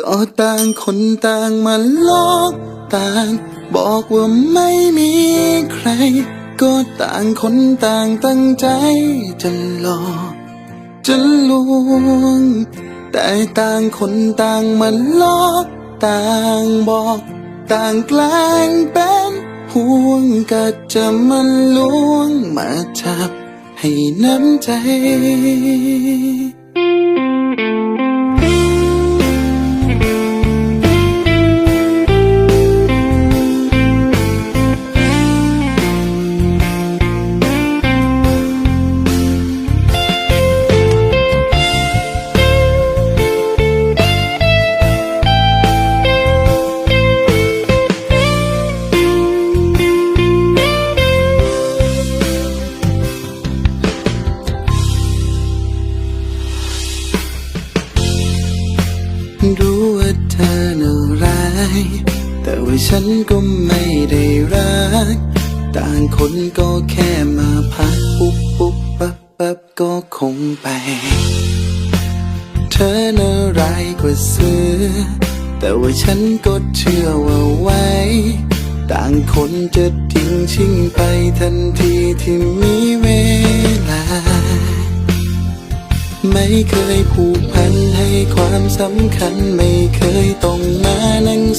ก็ต่างคนต่างมาลอกต่าง บอกว่าไม่มีใคร ก็ต่างคนต่างตั้งใจจะหลอกจะลวง แต่ต่างคนต่างมาลอกต่างบอก ต่างแกล้งเป็นห่วงก็จะมาลวงมาจับให้น้ำใจ แต่ว่าฉันก็ไม่ได้รัก ต่างคนก็แค่มาพักปุ๊บปุ๊บปั๊บปั๊บก็คงไป เธอน่าร้ายกว่าเสือ แต่ว่าฉันก็เชื่อว่าไว้ต่างคนจะทิ้งชิงไปทันทีที่มีเวลา ไม่เคยผูกพันให้ความสำคัญไม่เคยต้องมานั่ง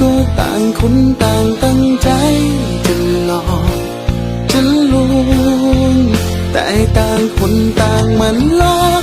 ก็ต่างคนต่างตั้งใจจะหลอกจะลวงแต่ต่างคนต่างมันหลอก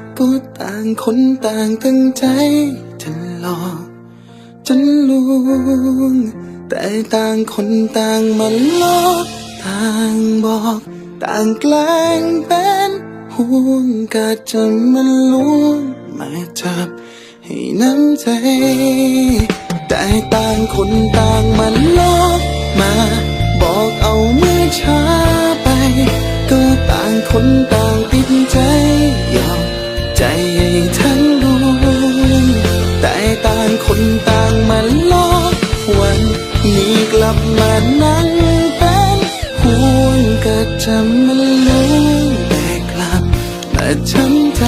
ก็ต่างคนต่างตั้งใจจะหลอกจะลวง แต่ต่างคนต่างมันลอกต่างบอก ต่างแกล้งเป็นห่วงก็จะมันลวงมาจับให้น้ำใจ แต่ต่างคนต่างมัน มานั่งเป็นห่วงก็จะมันลืมแต่กลับมาช้ำใจ